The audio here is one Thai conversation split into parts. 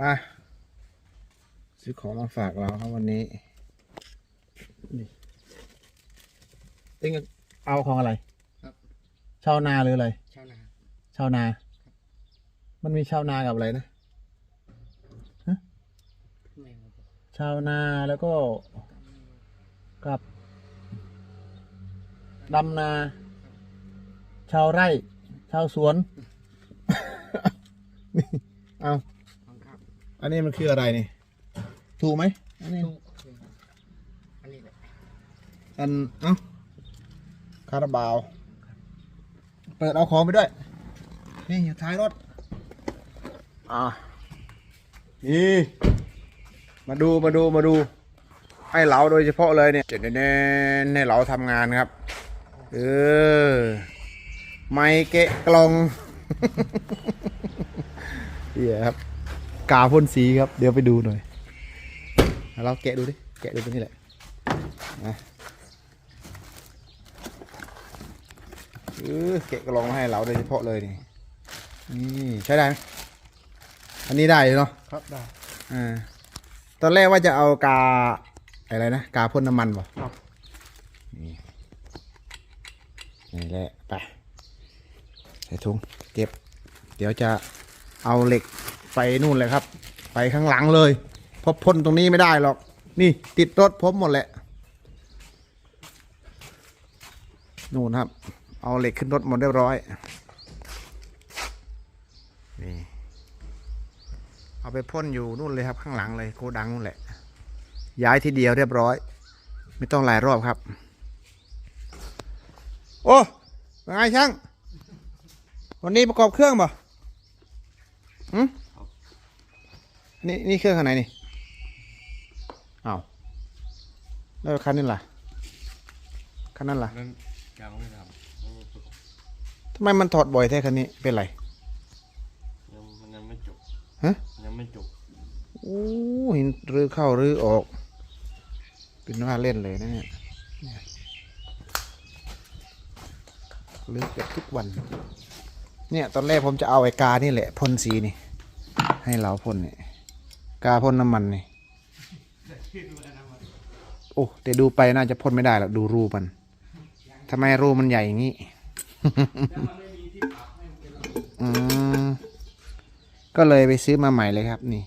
มา ซื้อของมาฝากเราครับวันนี้นี่ติ้งเอาของอะไรครับ ชาวนาหรืออะไรชาวนาชาวนา มันมีชาวนากับอะไรนะไม่รู้ชาวนาแล้วก็กับดำนา ชาวไร่ ชาวสวน นี่เอาข อันนี้มันคืออะไรนี่ ถูกไหมอันนี้ อันนี้แหละอัน เอ้า คาราบาว เปิดเอาของไปด้วย นี่อยู่ท้ายรถ อ่านี่มาดูมาดูมาดู ให้เหลาโดยเฉพาะเลยเนี่ยเจนเน้นให้เหลาทำงานครับ เออ ไม่เกะกลองเหี้ยครับ กาพ่นสีครับ เดี๋ยวไปดูหน่อยเอาเราแกะดูดิ แกะดูตรงนี้แหละนะเออแกะกระลองมาให้เราโดยเฉพาะเลยนี่นี่ใช้ได้ไหมอันนี้ได้เลยเนาะครับได้อ่าตอนแรกว่าจะเอากาอะไรนะกาพ่นน้ำมันบ่ครับนี่นี่แหละไปใส่ถุงเก็บ เดี๋ยวจะเอาเหล็ก ไปนู่นเลยครับ ไปข้างหลังเลยเพราะพ่นตรงนี้ไม่ได้หรอก นี่ติดรถผมหมดแหละนู่นครับ เอาเหล็กขึ้นรถหมดเรียบร้อยนี่เอาไปพ่นอยู่นู่นเลยครับ ข้างหลังเลยโกดังนู่นแหละ ย้ายทีเดียวเรียบร้อย ไม่ต้องหลายรอบครับ โอ้เป็นไงช่าง วันนี้ประกอบเครื่องป่ะหืม นี่นี่เครื่องขนาดไหนนี่อ้าวแล้วคันนี้ล่ะคันนั้นล่ะนั้นยังไม่ททำไมมันถอดบ่อยแท้คันนี้เป็นไรำยังมันยังไม่จบฮะยังไม่จบโอ้เห็นรื้อเข้ารื้อออก เป็นว่าเล่นเลยนะเนี่ยเนี่ยรื้อเกือบทุกวัน เนี่ยตอนแรกผมจะเอาไอ้กานี่แหละพ่นสีนี่ ให้เราพ่นนี่ กาพ่นน้ำมันนี่โอ้แต่ดูไปน่าจะพ่นไม่ได้หรอกดูรูมันทำไมรูมันใหญ่อย่างนี้อืมก็เลยไปซื้อมาใหม่เลยครับ นี่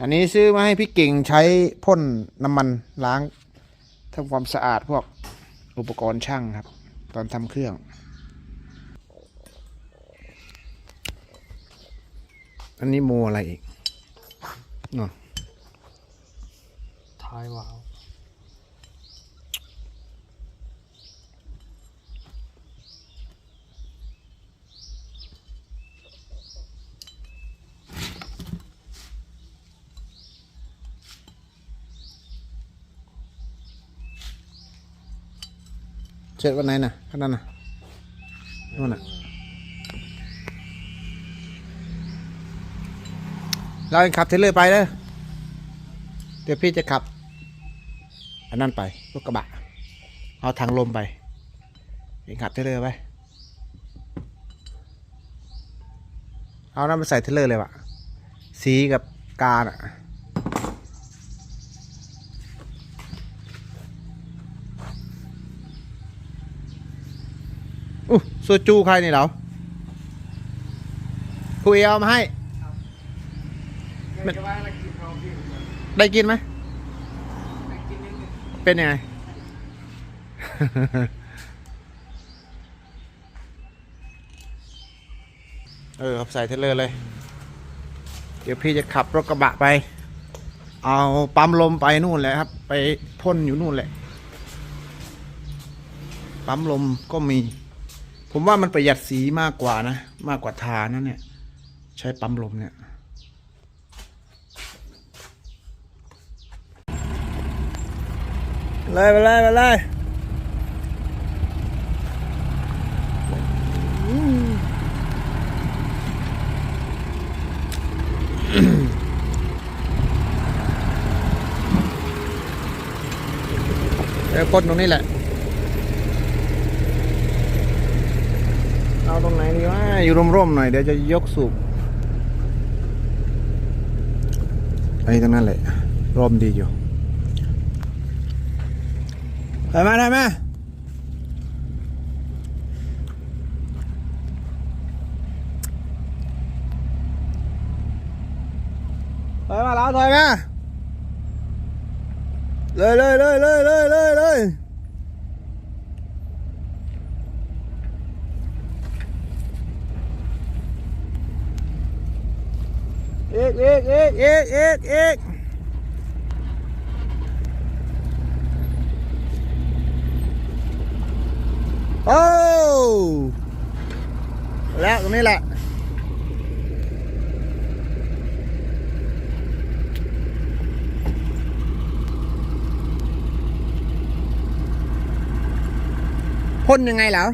อันนี้ซื้อมาให้พี่เก่งใช้พ่นน้ำมันล้างทำความสะอาดพวกอุปกรณ์ช่างครับ ตอนทำเครื่องอันนี้โมอะไรอีก นู่นท้ายวาวเสร็จ เราเองขับเทเลอร์ไปเลยเดี๋ยวพี่จะขับ อันนั้นไปรถกระบะ เอาทางลมไปเองขับเทเลอร์ไป เอานั้นไปใส่เทเลอร์เลยวะสีกับกาน่ะอู้โซจูใครนี่เหรอคุยเอามาให้ เดี๋ยวจะว่าอะ ไรกินได้กินไหมเป็นยังไง เออครับใส่เทเลอร์เลย เดี๋ยวพี่จะขับรถกระบะไป เอาปั๊มลมไปนู่นแหละครับ ไปพ่นอยู่นู่นแหละ ปั๊มลมก็มี ผมว่ามันประหยัดสีมากกว่านะ มากกว่าทานะเนี่ย ใช้ปั๊มลมเนี่ย เลยไปเลยไปเลยเดี๋ยวพ่นตรงนี้แหละ เอาตรงไหนดีวะ อยู่ร่มๆหน่อย เดี๋ยวจะยกสูบอันนี้ทั้งนั้นเลยร่มดีอยู่ ได้ไหมได้ไหมถอยมาแล้วถอยมาเลยเลยเลยเลยเลยเลยเลยอีกอีกอีกอีกอีกอีกโอ้แล้วต รงนี้แหละพ่นยังไงเหรอ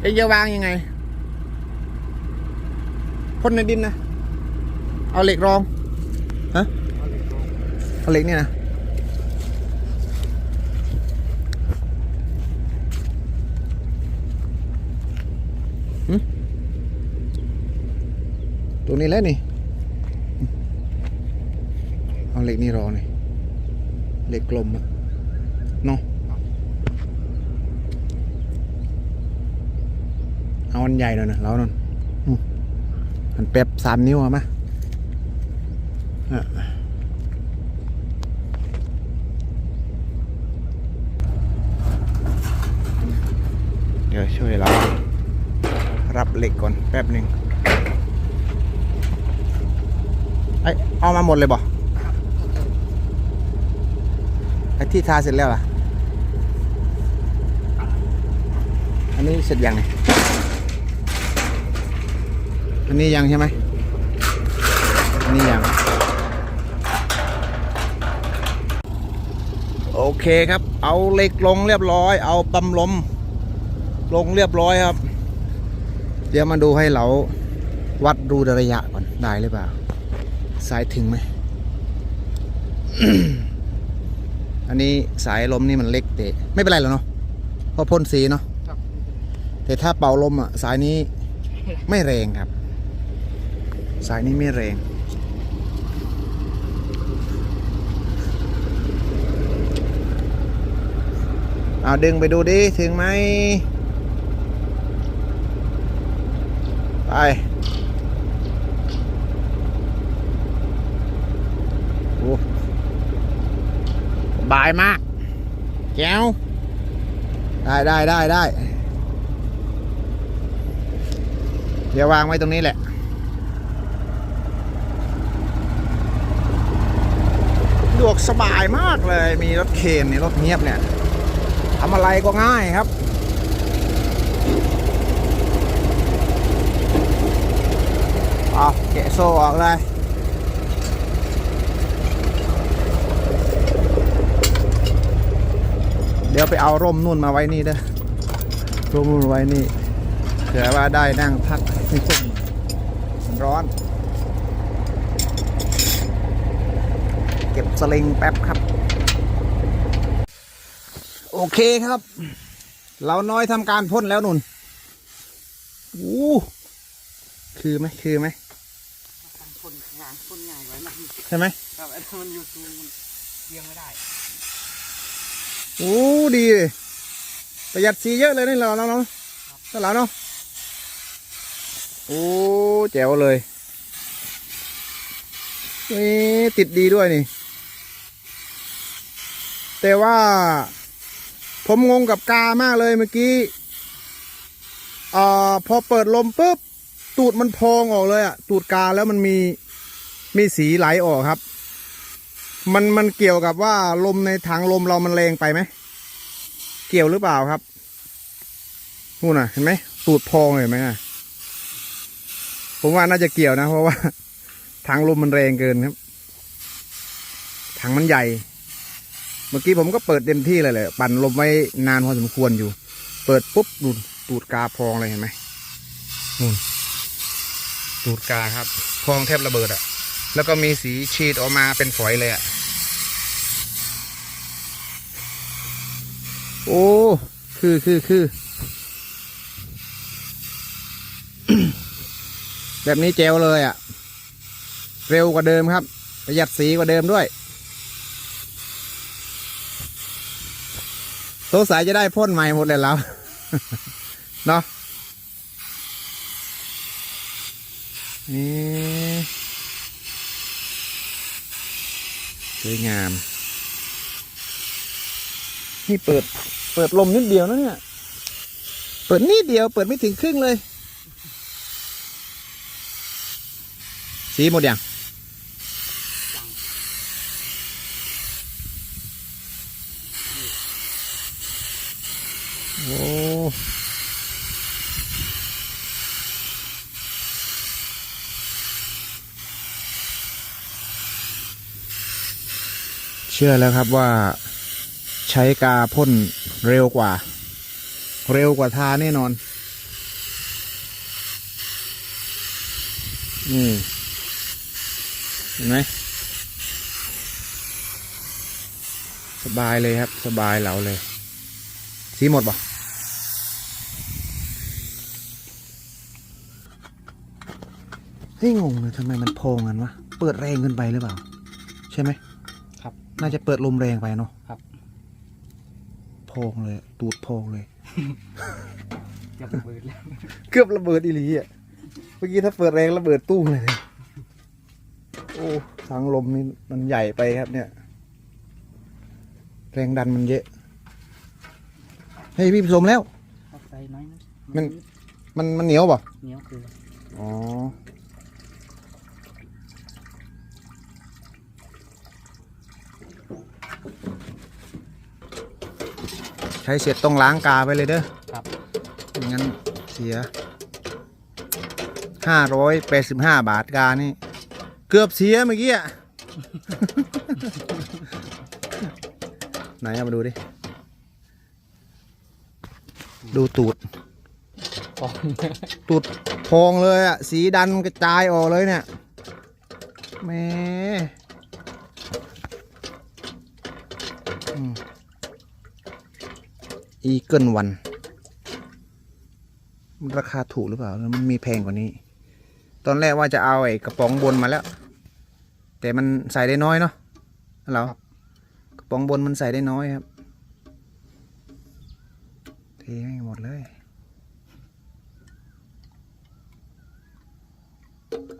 เอ็งจะวางยังไงพ่นในดินนะ เอาเหล็กรอง ฮะ เอาเหล็กเนี่ยนะ ตรงนี้แล้วนี่ เอาเหล็กนี่รอนี่เหล็กกลมอะเนาะเอาอันใหญ่หน่อยนะเรานั่นอันเป๊บสามนิ้วอามาอะเดี๋ยวช่วยเรารับเหล็กก่อนแป๊บหนึ่งไอ เอามาหมดเลยบ่ไอที่ทาเสร็จแล้วล่ะ อันนี้เสร็จยังไงอันนี้ยังใช่ไหมอันนี้ยัง โอเคครับ เอาเหล็กลงเรียบร้อย เอาปั๊มลม ลงเรียบร้อยครับ เดี๋ยวมาดูให้เราวัดดูระยะก่อนได้หรือเปล่า สายถึงไหม อันนี้สายลมนี่มันเล็กเตะไม่เป็นไรหรอกเนาะเพราะพ่นสีเนาะครับแต่ถ้าเป่าลมอะสายนี้ไม่แรงครับ สายนี้ไม่แรงเอาดึงไปดูดิ ถึงไหมไป โอ้ บายมากแก้วได้ได้ได้ได้เดี๋ยววางไว้ตรงนี้แหละ ดวกสบายมากเลย มีรถเคนนี่รถเงียบเนี่ยทำอะไรก็ง่ายครับเอาแกะโซ่ออกเลย เดี๋ยวไปเอาร่มนุ่นมาไว้นี่เด้อร่มนุ่นไว้นี่เผื่อว่าได้นั่งพักในร่มมันร้อน เก็บสลิงแป๊บครับ โอเคครับ เราน้อยทำการพ่นแล้วนุ่นอู้คือไหมคือไหมพ่นงานพ่นง่ายไว้นะใช่ไหมครับไอ้ที่มันอยู่สูงมันเอียงไม่ได้ โอ้ดีเลยประหยัดสีเยอะเลยนี่เราเนาะเนาะตลาดเนาะโอ้แจ๋วเลยนี่ติดดีด้วยนี่ แต่ว่า ผมงงกับกามากเลยเมื่อกี้อ่าพอเปิดลมปุ๊บตูดมันพองออกเลยอะตูดกาแล้วมันมีมีสีไหลออกครับ มันมันเกี่ยวกับว่าลมในถังลมเรามันแรงไปไหม เกี่ยวหรือเปล่าครับนู่นน่ะเห็นไหมตูดพองเห็นไหมน่ะผมว่าน่าจะเกี่ยวนะ เพราะว่าถังลมมันแรงเกินครับถังมันใหญ่ เมื่อกี้ผมก็เปิดเต็มที่เลยเลยปั่นลมไว้นานพอสมควรอยู่ เปิดปุ๊บดูนตูดกาพองเลยเห็นไหมนู่นตูดกาครับ พองแทบระเบิดอะ แล้วก็มีสีฉีดออกมาเป็นฝอยเลยอะโอ้ คือคือคือ แบบนี้เจลเลยอะ่ะ เร็วกว่าเดิมครับ ประหยัดสีกว่าเดิมด้วยสงสัยจะได้พ่นใหม่หมดเลยแล้ว เนาะนี่ วยงาม นี่เปิด เปิดลมนิดเดียวนะเนี่ย เปิดนิดเดียว เปิดไม่ถึงครึ่งเลย สีหมดยังจังโอ้ เชื่อแล้วครับว่าใช้กาพ่นเร็วกว่า เร็วกว่าทาแน่นอน นี่เห็นไหมสบายเลยครับ สบายเหลาเลย สีหมดปะเฮ้ยงงเลยทำไมมันโพงกันวะ เปิดแรงเกินไปหรือเปล่า ใช่ไหม น่าจะเปิดลมแรงไปเนาะครับโพงเลย ตูดโพงเลยจะระเบิดแล้วเกือบระเบิดอีหลีอะ เมื่อกี้ถ้าเปิดแรงระเบิดตู้มเลยเนี่ยโอ้ทางลมนี่มันใหญ่ไปครับ เนี่ย แรงดันมันเยอะ เฮ้ยพี่ผสมแล้ว เอาใส่น้อยนะมัน มันมันเหนียวป่ะเหนียวคืออ๋อ ใช้เสร็จต้องล้างกาไปเลยเด้อครับ ไม่งั้นเสียห้าร้อยแปดสิบห้าบาทกานี่ เกือบเสียเมื่อกี้อะ ไหนเอามาดูดิ ดูตูด ฟองตูดพองเลยอะสีดันกระจายออกเลยเนี่ยแหม่อืม อีเกิลวันมันราคาถูกหรือเปล่าแล้วมันมีแพงกว่านี้ ตอนแรกว่าจะเอาไอ้กระป๋องบนมาแล้ว แต่มันใส่ได้น้อยเนาะเหรอกระป๋องบนมันใส่ได้น้อยครับเทไม่งหมดเลย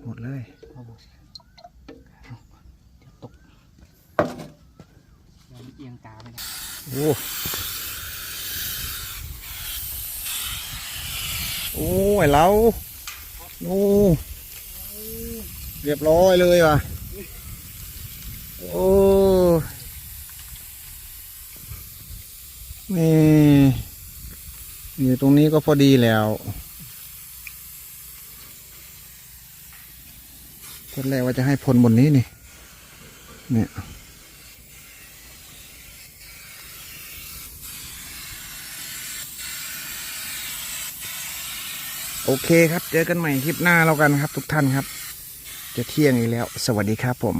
หมดเลยเอาบเดี๋ยวตกเดี๋ยวมันเอียงกาไปนะโอ้ โอ้ยเราโอ้เรียบร้อยเลยว่ะ โอ้นี่อยู่ตรงนี้ก็พอดีแล้วตอนแรกว่าจะให้พลบนนี้นี่เนี่ย โอเคครับ เจอกันใหม่คลิปหน้าแล้วกันครับ ทุกท่านครับ จะเที่ยงอีกแล้ว สวัสดีครับผม